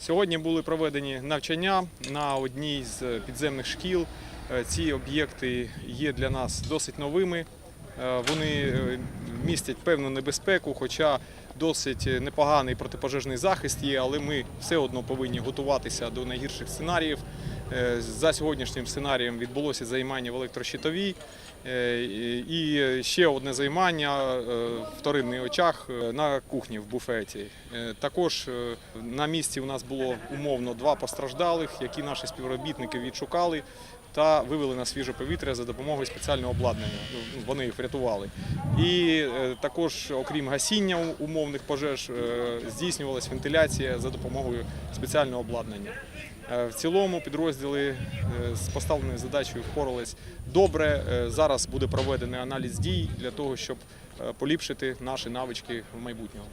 Сьогодні були проведені навчання на одній з підземних шкіл. Е, Ці об'єкти є для нас досить новими. Е, Вони е, містять певну небезпеку, хоча досить непоганий протипожежний захист є, але ми все одно повинні готуватися до найгірших сценаріїв. Е, За сьогоднішнім сценарієм відбулося займання в електрощитовій. Е, І ще одне займання е, вторинний очах е, на кухні в буфеті. Е, Також е, на місці у нас було умовно два постраждалих, які наші співробітники відшукали та вивели на свіже повітря за допомогою спеціального обладнання. Ну, Вони їх врятували. І е, також, окрім гасіння умовних пожеж, е, здійснювалася вентиляція за допомогою спеціального обладнання. Е, В цілому підрозділи з поставленою задачею впорались добре. Зараз буде проведений аналіз дій для того, щоб поліпшити наші навички в майбутньому.